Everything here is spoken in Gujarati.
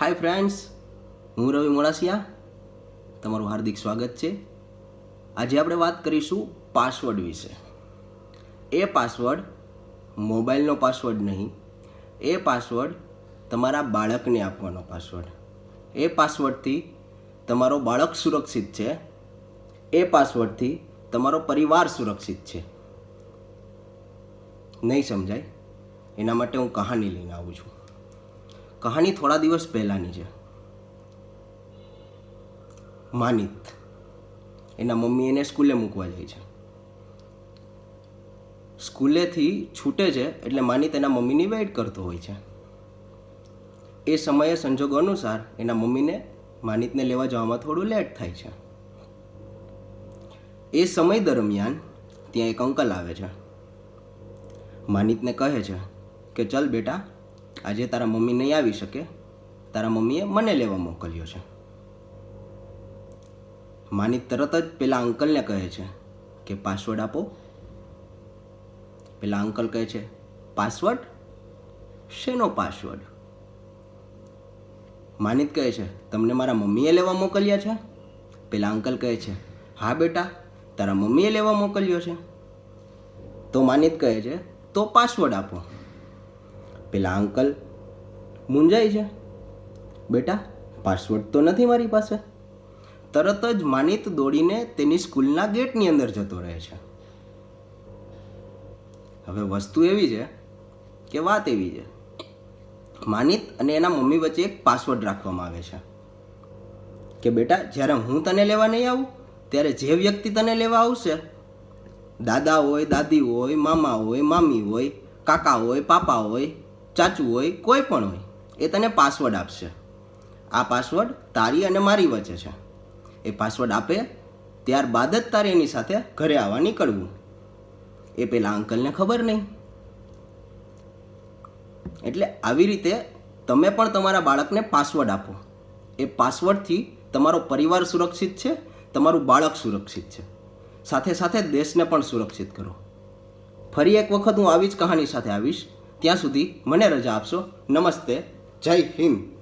હાય ફ્રેન્ડ્સ હું રવિ મોડાસિયા. તમારું હાર્દિક સ્વાગત છે. આજે આપણે વાત કરીશું પાસવર્ડ વિશે. એ પાસવર્ડ મોબાઈલનો પાસવર્ડ નહીં. એ પાસવર્ડ તમારા બાળકને આપવાનો પાસવર્ડ એ પાસવર્ડથી તમારો બાળક સુરક્ષિત છે. એ પાસવર્ડથી તમારો પરિવાર સુરક્ષિત છે. નહીં સમજાય? એના માટે હું કહાની લઈને આવું છું. કહાની થોડા દિવસ પહેલાંની છે. માનિત. એના મમ્મી એને સ્કૂલે મૂકવા જાય છે. સ્કૂલેથી છૂટે છે એટલે માનિત એના મમ્મીની વેઇટ કરતો હોય છે. એ સમયે સંજોગો અનુસાર એના મમ્મીને માનિતને લેવા જવામાં થોડું લેટ થાય છે. એ સમય દરમિયાન ત્યાં એક અંકલ આવે છે. માનિતને કહે છે કે, ચલ બેટા આજે તારા મમ્મી નહીં આવી શકે, તારા મમ્મીએ મને લેવા મોકલ્યો છે. માની તરત જ પેલા અંકલને કહે છે કે પાસવર્ડ આપો. પેલા અંકલ કહે છે પાસવર્ડ શેનો પાસવર્ડ માનિત કહે છે, તમને મારા મમ્મીએ લેવા મોકલ્યા છે? પેલા અંકલ કહે છે, હા બેટા, તારા મમ્મીએ લેવા મોકલ્યો છે. તો માનિત કહે છે, તો પાસવર્ડ આપો. પેલા અંકલ મૂંઝાય છે. બેટા પાસવર્ડ તો નથી મારી પાસે. તરત જ માનિત દોડીને તેની સ્કૂલના ગેટની અંદર જતો રહે છે. હવે વસ્તુ એવી છે કે વાત એવી છે. માનિત અને એના મમ્મી વચ્ચે એક પાસવર્ડ રાખવામાં આવે છે. કે બેટા, જ્યારે હું તને લેવા નહીં આવું, ત્યારે જે વ્યક્તિ તને લેવા આવશે, દાદા હોય, દાદી હોય, મામા હોય, મામી હોય, કાકા હોય, પાપા હોય ચાચુ હોય, કોઈ પણ હોય, એ તને પાસવર્ડ આપશે. આ પાસવર્ડ તારી અને મારી વચ્ચે છે. એ પાસવર્ડ આપે, ત્યારબાદ જ તારે એની સાથે ઘરે આવવા નીકળવું. એ પેલા અંકલને ખબર નહીં. એટલે આવી રીતે તમે પણ તમારા બાળકને પાસવર્ડ આપો. એ પાસવર્ડથી તમારો પરિવાર સુરક્ષિત છે, તમારું બાળક સુરક્ષિત છે. સાથે સાથે દેશને પણ સુરક્ષિત કરો. ફરી એક વખત હું આવી જ કહાની સાથે આવીશ. ત્યાં સુધી મને રજા આપશો. નમસ્તે. જય હિન્દ.